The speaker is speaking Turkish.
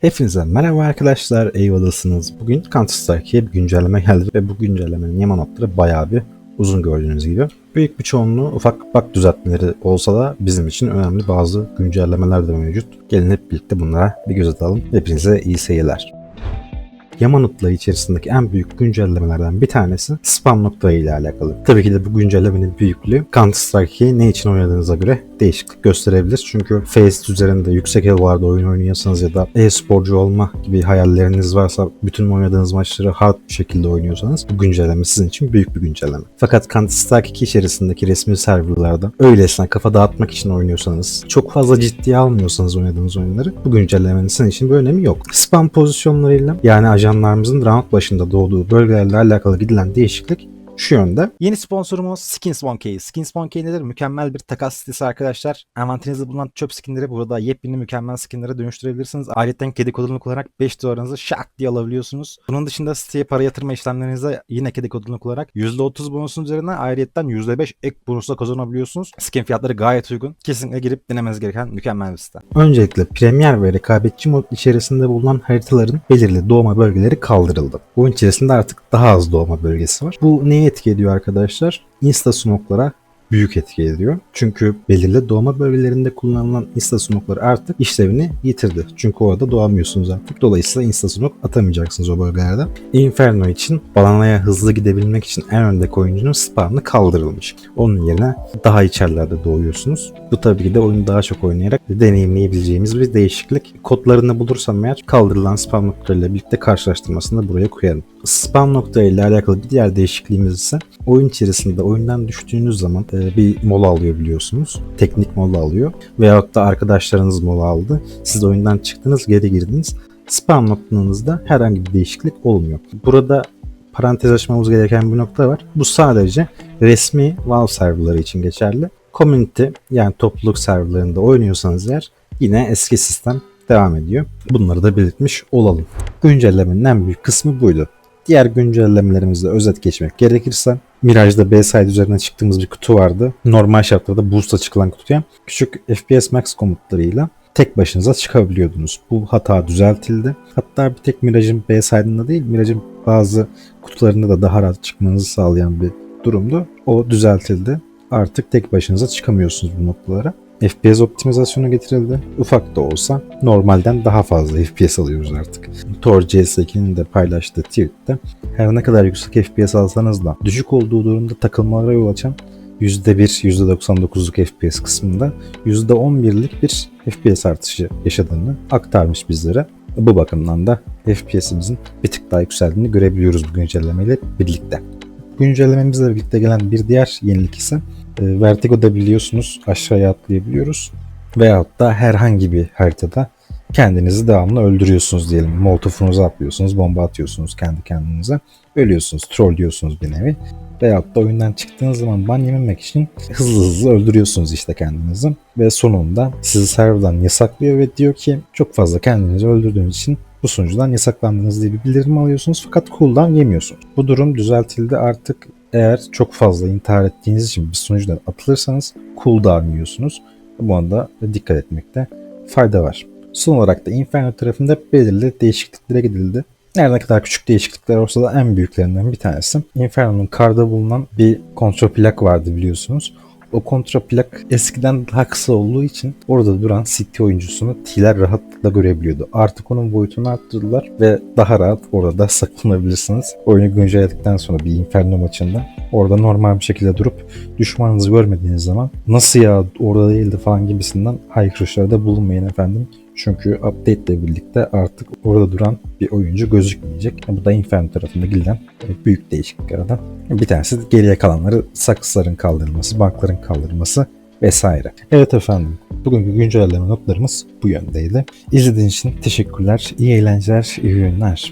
Hepinize merhaba arkadaşlar, eyvallasınız. Bugün Counter Strike'ye bir güncelleme geldi ve bu güncellemenin yama notları bayağı bir uzun gördüğünüz gibi. Büyük bir çoğunluğu ufak bug düzeltmeleri olsa da bizim için önemli bazı güncellemeler de mevcut. Gelin hep birlikte bunlara bir göz atalım. Hepinize iyi seyirler. Yama notları içerisindeki en büyük güncellemelerden bir tanesi spam noktaları ile alakalı. Tabii ki de bu güncellemenin büyüklüğü Counter Strike'i ne için oynadığınıza göre değişiklik gösterebilir. Çünkü Faceit üzerinde yüksek elolarda oyun oynuyorsanız ya da e-sporcu olma gibi hayalleriniz varsa bütün oynadığınız maçları hard şekilde oynuyorsanız bu güncelleme sizin için büyük bir güncelleme. Fakat Counter Strike 2 içerisindeki resmi serverlarda öylesine kafa dağıtmak için oynuyorsanız, çok fazla ciddiye almıyorsanız oynadığınız oyunları bu güncellemenin sizin için bir önemi yok. Spam pozisyonlarıyla yani ajanlarımızın round başında doğduğu bölgelerle alakalı gidilen değişiklik şu yönde. Yeni sponsorumuz Skins Monkey. Skins Monkey nedir? Mükemmel bir takas sitesi arkadaşlar. Envanterinizde bulunan çöp skinleri burada yepyeni mükemmel skinlere dönüştürebilirsiniz. Ayrıca kedi kodunu kullanarak 5 dolarınızı şak diye alabiliyorsunuz. Bunun dışında siteye para yatırma işlemlerinizde yine kedi kodunu kullanarak %30 bonusun üzerine ayrıca %5 ek bonusla kazanabiliyorsunuz. Skin fiyatları gayet uygun. Kesinlikle girip denemeniz gereken mükemmel bir site. Öncelikle Premier ve rekabetçi mod içerisinde bulunan haritaların belirli doğma bölgeleri kaldırıldı. Oyun içerisinde artık daha az doğma bölgesi var. Bu neyi etki ediyor arkadaşlar? Insta smoklara büyük etki ediyor. Çünkü belirli doğma bölgelerinde kullanılan insta smoke'lar artık işlevini yitirdi. Çünkü orada doğamıyorsunuz artık. Dolayısıyla insta smoke atamayacaksınız o bölgelerde. Inferno için balanaya hızlı gidebilmek için en öndeki oyuncunun spawnı kaldırılmış. Onun yerine daha içerilerde doğuyorsunuz. Bu tabii ki de oyunu daha çok oynayarak deneyimleyebileceğimiz bir değişiklik. Kodlarını bulursam eğer kaldırılan spam noktalarıyla birlikte karşılaştırmasını buraya koyarım. Spam noktalarıyla alakalı bir diğer değişikliğimiz ise oyun içerisinde oyundan düştüğünüz zaman e, bir mola alıyor biliyorsunuz. Teknik mola alıyor. Veyahut da arkadaşlarınız mola aldı. Siz oyundan çıktınız geri girdiniz. Spam noktanızda herhangi bir değişiklik olmuyor. Burada parantez açmamız gereken bir nokta var. Bu sadece resmi Valve serverları için geçerli. Community yani topluluk serverlarında oynuyorsanız eğer yine eski sistem devam ediyor. Bunları da belirtmiş olalım. Güncellemenin en büyük kısmı buydu. Diğer güncellemelerimizde özet geçmek gerekirse Mirage'da B-Side üzerine çıktığımız bir kutu vardı. Normal şartlarda boost'a çıkılan kutuya küçük FPS Max komutlarıyla tek başınıza çıkabiliyordunuz. Bu hata düzeltildi. Hatta bir tek Mirage'in B-Side'ında değil, Mirage'in bazı kutularında da daha rahat çıkmanızı sağlayan bir durumdu. O düzeltildi. Artık tek başınıza çıkamıyorsunuz bu noktalara. FPS optimizasyonu getirildi. Ufak da olsa normalden daha fazla FPS alıyoruz artık. Tor CS2'nin de paylaştığı tweette her ne kadar yüksek FPS alsanız da düşük olduğu durumda takılmalara yol açan %1, %99'luk FPS kısmında %11'lik bir FPS artışı yaşadığını aktarmış bizlere. Bu bakımdan da FPS'imizin bir tık daha yükseldiğini görebiliyoruz bu güncellemeyle birlikte. Güncellememizle birlikte gelen bir diğer yenilik ise e, Vertigo'da biliyorsunuz aşağıya atlayabiliyoruz. Veyahut da herhangi bir haritada kendinizi devamlı öldürüyorsunuz diyelim. Molotofunuzu atlıyorsunuz, bomba atıyorsunuz kendi kendinize. Ölüyorsunuz, trollüyorsunuz bir nevi. Veyahut da oyundan çıktığınız zaman ban yememek için hızlı hızlı öldürüyorsunuz işte kendinizi. Ve sonunda sizi serverdan yasaklıyor ve diyor ki çok fazla kendinizi öldürdüğünüz için bu sunucudan yasaklandınız diye bir bildirim alıyorsunuz fakat cooldown yemiyorsunuz. Bu durum düzeltildi artık eğer çok fazla intihar ettiğiniz için bir sunucudan atılırsanız cooldown yiyorsunuz. Bu anda dikkat etmekte fayda var. Son olarak da Inferno tarafında belirli değişikliklere gidildi. Her ne kadar küçük değişiklikler olsa da en büyüklerinden bir tanesi. Inferno'nun karda bulunan bir kontrol plak vardı biliyorsunuz. O kontra plak eskiden daha kısa olduğu için orada duran City oyuncusunu T'ler rahatlıkla görebiliyordu. Artık onun boyutunu arttırdılar ve daha rahat orada saklanabilirsiniz. Oyunu güncelledikten sonra bir Inferno maçında orada normal bir şekilde durup düşmanınızı görmediğiniz zaman nasıl ya orada değildi falan gibisinden haykırışlarda bulunmayın efendim. Çünkü update ile birlikte artık orada duran bir oyuncu gözükmeyecek. Bu da Inferno tarafında gelen büyük değişikliklerden bir tanesi geriye kalanları saksıların kaldırılması, bankların kaldırılması vesaire. Evet efendim bugünkü güncelleme notlarımız bu yöndeydi. İzlediğiniz için teşekkürler, iyi eğlenceler, iyi oyunlar.